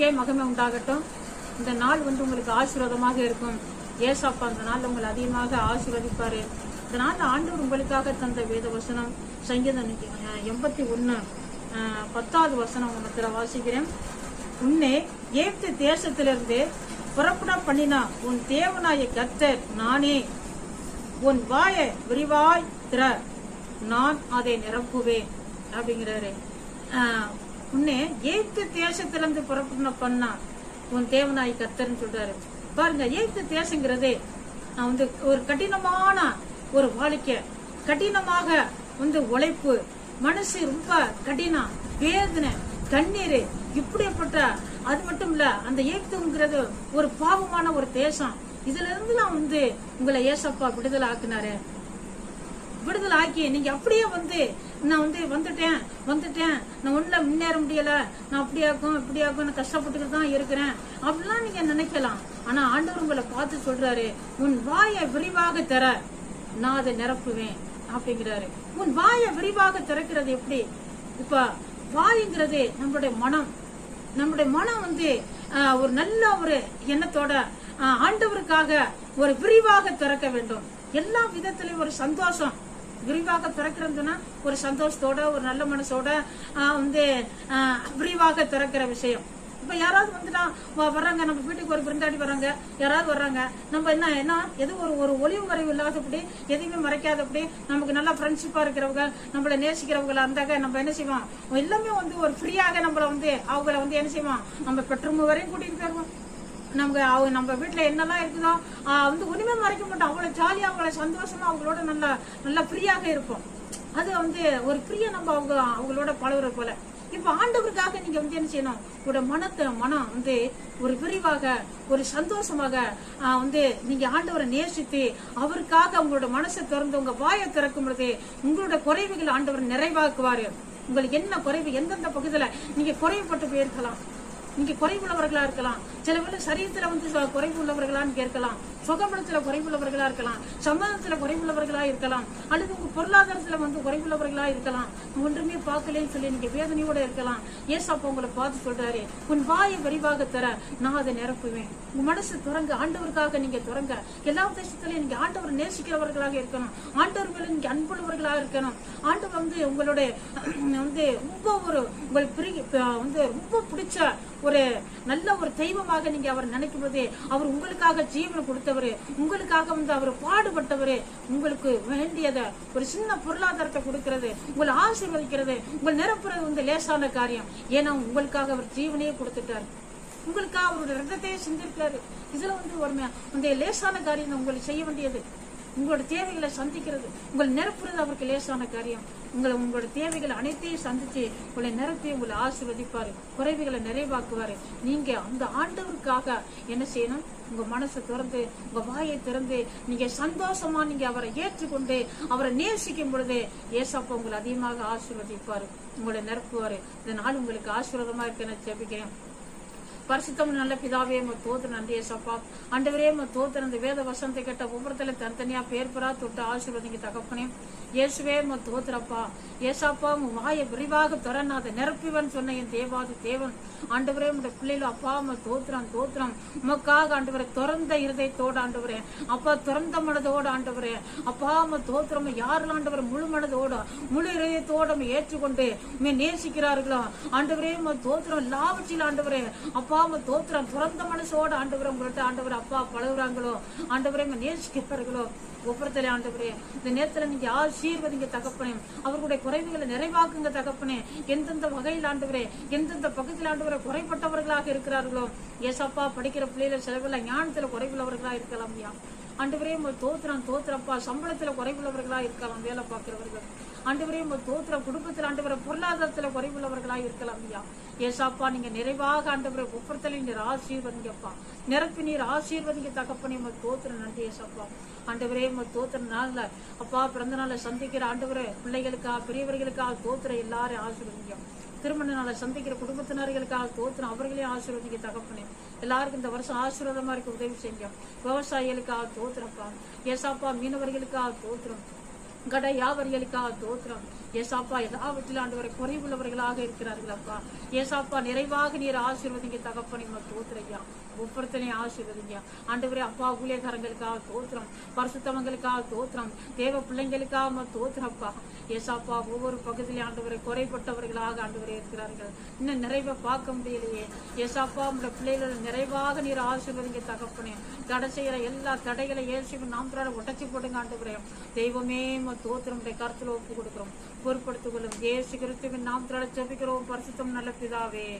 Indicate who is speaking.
Speaker 1: உங்களுக்கே மகிமை உண்டாகட்டும். இந்த நாள் வந்து உங்களுக்கு ஆசீர்வாதமாக இருக்கும். ஏசாப்பா அந்த நாள் உங்களை அதிகமாக ஆசீர்வதிப்பாரு. இந்த நாள் ஆண்டவர் உங்களுக்காக தந்த வேத வசனம் சங்கீதம் எண்பத்தி ஒன்று பத்தாவது வசனம் உனத்துல வாசிக்கிறேன். உன்னே ஏப்து தேசத்திலிருந்து புறப்பட பண்ணினா உன் தேவனாய கத்தர் நானே. உன் வாயை விரிவாய் திற நான் அதை நிரப்புவேன். அப்படிங்கிறாரு. உன்னே ஏப்து தேசத்திலிருந்து புறப்படின பண்ணா? உன் தேவனாய் கத்தர்ன்னு சொல்றாரு. பாருங்க ஏப்து தேசங்கிறதே நான் வந்து ஒரு கடினமான ஒரு வாழ்க்கை கடினமாக வந்து உழைப்பு மனசு ரொம்ப கடினம் வேதனை கண்ணீர் இப்படிப்பட்ட அது மட்டும் இல்ல அந்த ஏத்துங்கிறது ஒரு பாவமான ஒரு தேசம். இதுல இருந்து நான் வந்து உங்களை ஏசப்பா விடுதலை ஆக்குனாரு விடுதலை ஆக்கி நீங்க அப்படியே வந்து நான் வந்து வந்துட்டேன் வந்துட்டேன். நான் ஒண்ணுல முன்னேற முடியல. நான் அப்படியாக்கும் இப்படியாக்கும் நான் கஷ்டப்பட்டுக்கிட்டு தான் இருக்கிறேன். அப்படிலாம் நீங்க நினைக்கலாம். ஆனா ஆண்டவர் உங்களை பார்த்து சொல்றாரு உன் வாயை விரிவாக தர நான் அதை நிரப்புவேன். அப்படிங்கிறாரு. உன் வாயை விரிவாக திறக்கிறது எப்படி? இப்ப வாய்ங்கிறது நம்மளுடைய மனம். நம்முடைய மனம் வந்து ஒரு நல்ல ஒரு எண்ணத்தோட ஆண்டவருக்காக ஒரு விரிவாக திறக்க வேண்டும். எல்லா விதத்திலையும் ஒரு சந்தோஷம். விரிவாக திறக்கிறதுனா ஒரு சந்தோஷத்தோட ஒரு நல்ல மனசோட ஆஹ், வந்து ஆஹ், விரிவாக திறக்கிற விஷயம். இப்ப யாராவது வந்துட்டா வர்றாங்க நம்ம வீட்டுக்கு ஒரு விருந்தாடி வர்றாங்க யாராவது வர்றாங்க நம்ம என்ன என்ன எது ஒரு ஒரு ஒளிவு வரைவு இல்லாதபடி எதையுமே மறைக்காதபடி நமக்கு நல்லா ஃப்ரெண்ட்ஷிப்பா இருக்கிறவங்க நம்மள நேசிக்கிறவங்களா இருந்தாக்க நம்ம என்ன செய்வோம்? எல்லாமே வந்து ஒரு ஃப்ரீயாக நம்மள வந்து அவங்கள வந்து என்ன செய்வோம்? நம்ம பெட்ரூம் வரையும் கூட்டிட்டு போயிருவோம் நமக்கு அவங்க நம்ம வீட்டுல என்னெல்லாம் இருக்குதோ ஆஹ் வந்து ஒண்ணுமே மறைக்க மாட்டோம். அவ்வளவு ஜாலியா அவங்கள சந்தோஷமா அவங்களோட நல்லா நல்லா ஃப்ரீயாக இருப்போம். அது வந்து ஒரு ஃப்ரீயா நம்ம அவங்க அவங்களோட பழகுற போல. இப்ப ஆண்டவருக்காக நீங்க வந்து என்ன செய்யணும்? உங்களோட மனத்தை மனம் வந்து ஒரு விரிவாக ஒரு சந்தோஷமாக ஆஹ் வந்து நீங்க ஆண்டவரை நேசித்து அவருக்காக உங்களோட மனசை திறந்து உங்க வாயை திறக்கும் பொழுது உங்களோட குறைவுகள் ஆண்டவர் நிறைவாக்குவாரு. உங்களுக்கு என்ன குறைவு எந்தெந்த பகுதியில நீங்க குறைவுபட்டு போயிருக்கலாம். நீங்க குறைவுள்ளவர்களா இருக்கலாம். சில பேர் சரீரத்துல வந்து ச- குறைவுள்ளவர்களான்னு கேட்கலாம். சுகபலத்துல குறைவுள்ளவர்களா இருக்கலாம். சம்மதத்துல குறைவுள்ளவர்களா இருக்கலாம். அல்லது உங்க பொருளாதாரத்துல வந்து குறைவுள்ளவர்களா இருக்கலாம். ஒன்றுமே பார்க்கலன்னு சொல்லி நீங்க வேதனையோட இருக்கலாம். ஏசாப்பா உங்களை பார்த்து சொல்றாரு உன் வாயை விரிவாக தர நான் அதை நிரப்புவேன். உங்க மனசு துறங்க ஆண்டவருக்காக நீங்க துறங்க. எல்லா தேசத்திலையும் நீங்க ஆண்டவர் நேசிக்கிறவர்களாக இருக்கணும். ஆண்டவர் மேல நீங்க அன்புள்ளவர்களாக இருக்கணும். ஆண்டவர் வந்து உங்களுடைய வந்து ரொம்ப ஒரு உங்களுக்கு வந்து ரொம்ப பிடிச்ச ஒரு நல்ல ஒரு தெய்வமாக நீங்க அவர் நினைக்கும் அவர் உங்களுக்காக ஜீவனை கொடுத்தவர் உங்களுக்காக வந்து அவர் பாடுபட்டவர் உங்களுக்கு வேண்டியத ஒரு சின்ன பொருளாதாரத்தை கொடுக்கிறது உங்களை ஆசீர்வதிக்கிறது உங்களை நிரப்புறது வந்து லேசான காரியம். ஏன்னா உங்களுக்காக அவர் ஜீவனையே கொடுத்துட்டார். உங்களுக்காக அவருடைய ரத்தத்தையே சிந்திருக்காரு இதுல வந்து ஒரு இந்த லேசான காரியம் உங்களுக்கு செய்ய வேண்டியது. உங்களோட தேவைகளை சந்திக்கிறது உங்களை நிரப்புறது அவருக்கு லேசான காரியம். உங்களை உங்களோட தேவைகள் அனைத்தையும் சந்திச்சு உங்களை நிரப்பி உங்களை ஆசிர்வதிப்பாரு குறைவுகளை நிறைவாக்குவாரு. நீங்க அந்த ஆண்டவருக்காக என்ன செய்யணும்? உங்க மனசை திறந்து உங்க வாயை திறந்து நீங்க சந்தோஷமா நீங்க அவரை ஏற்றுக்கொண்டு அவரை நேசிக்கும் பொழுது ஏசப்பா உங்களை அதிகமாக ஆசிர்வதிப்பாரு உங்களை நிரப்புவாரு. இந்த நாள் உங்களுக்கு ஆசீர்வாதமா இருக்க நான் ஜெபிக்கிறேன். பரிசுத்தம் நல்ல பிதாவே ம தோத்து நன்றி ஏசப்பா ஆண்டவரே ம தோத்து அந்த வேத வசனத்தை கேட்ட ஒவ்வொருத்தல தனித்தனியா பேர் பெறா தொட்டு ஆசீர்வதிங்க தகப்பனே. இயேசுவே ம தோத்துறப்பா ஏசாப்பா உன் மாய விரிவாக திறன் அதை நிரப்பிவன் சொன்ன என் தேவாதி தேவன். ஆண்டவரே உங்க பிள்ளைகள் அப்பா ம தோத்துறான் தோத்துறான் உமக்காக ஆண்டவரை திறந்த இருதயத்தோடு ஆண்டவரே. அப்பா திறந்த மனதோட ஆண்டவரே. அப்பா ம தோத்துறோம் யாரெல்லாம் ஆண்டவர் முழு மனதோட முழு இதயத்தோட ஏற்றுக்கொண்டு நேசிக்கிறார்களோ. ஆண்டவரே உம்மை தோத்திரம் எல்லாவற்றிலும் ஆண்டவரே. அப்பா உம்மை தோத்திரம் பிறந்த மனசோட ஆண்டவரே உங்கள்கிட்ட ஆண்டவர் அப்பா பழகுறாங்களோ ஆண்டவரை உம்மை நேசிக்கிறார்களோ ஒவ்வொருத்தரையும் ஆண்டவரே இந்த நேரத்துல நீங்க ஆசீர்வதிங்க தகப்பனே? அவர்களுடைய குறைவுகளை நிறைவாக்குங்க தகப்பனே. எந்தெந்த வகையில் ஆண்டவரே எந்தெந்த பக்கத்தில் ஆண்டவரை குறைப்பட்டவர்களாக இருக்கிறார்களோ ஏசப்பா படிக்கிற பிள்ளைகள் செலவில் ஞானத்துல குறைவுள்ளவர்களா இருக்கலாம் ஐயா. ஆண்டவரே தோத்துறான் தோத்திரம் தோத்திரப்பா சம்பளத்துல குறைவுள்ளவர்களா இருக்கலாம் வேலை பார்க்கிறவர்கள். ஆண்டவரே தோத்துற தோத்திரம் குடும்பத்துல ஆண்டவரை பொருளாதாரத்துல குறைவுள்ளவர்களா இருக்கலாம் ஐயா. ஏசாப்பா நீங்க நிறைவாக ஆண்டவரை ஒவ்வொருத்தலையும் நீர் ஆசீர்வதிங்கப்பா. நிரப்பி நீர் ஆசீர்வதிங்க தகப்பனே உங்க தோத்திர நன்றி ஏசாப்பா. ஆண்டவரே உங்க தோத்திர நாள்ல அப்பா பிறந்த நாளை சந்திக்கிற ஆண்டவரே பிள்ளைகளுக்கா பெரியவர்களுக்காக தோத்திர எல்லாரும் ஆசீர்வதிங்க. திருமண நாளை சந்திக்கிற குடும்பத்தினர்களுக்காக தோத்திரம் அவர்களையும் ஆசீர்வதிங்க தகப்பனே. எல்லாருக்கும் இந்த வருஷம் ஆசீர்வாதமா இருக்க உதவி செய்யுங்க. விவசாயிகளுக்காக தோத்திரப்பா. ஏசாப்பா மீனவர்களுக்காக தோத்திரம். கடை யாவர்களுக்காக தோத்திரம். ஏசாப்பா எல்லாவற்றிலும் ஆண்டவரை குறைவுள்ளவர்களாக இருக்கிறார்கள் அப்பா. ஏசாப்பா நிறைவாக நீர் ஆசீர்வதிங்க தகப்பனை தோத்துறையா ஒவ்வொருத்தனையும் ஆசீர்வதிங்க. ஆண்டவரே அப்பா ஊழியக்காரங்களுக்காக தோத்திரம் பரிசுத்தவங்களுக்காக தோத்திரம் தேவ பிள்ளைங்களுக்காக தோத்திரப்பா ஏசாப்பா ஒவ்வொரு பகுதியிலும் ஆண்டவரை குறைபட்டவர்களாக ஆண்டவரை இருக்கிறார்கள். இன்னும் நிறைவை பார்க்க முடியலையே. ஏசாப்பா உங்களுடைய பிள்ளைகள் நிறைவாக நீர் ஆசீர்வதிங்க தகப்பனே. தடை செய்யற எல்லா தடைகளை இயேசுவின் நாம் உடச்சி போடுங்க ஆண்டவரே. தெய்வமே உம்மை தோத்திரம் உடைய கருத்துல ஒப்பு கொடுக்கிறோம். பொறுப்படுத்திக் கொள்ளும். ஏசு கிறிஸ்துவின் நாம் ஜெபிக்கிறோம். பரிசுத்தம் நல்ல பிதாவே.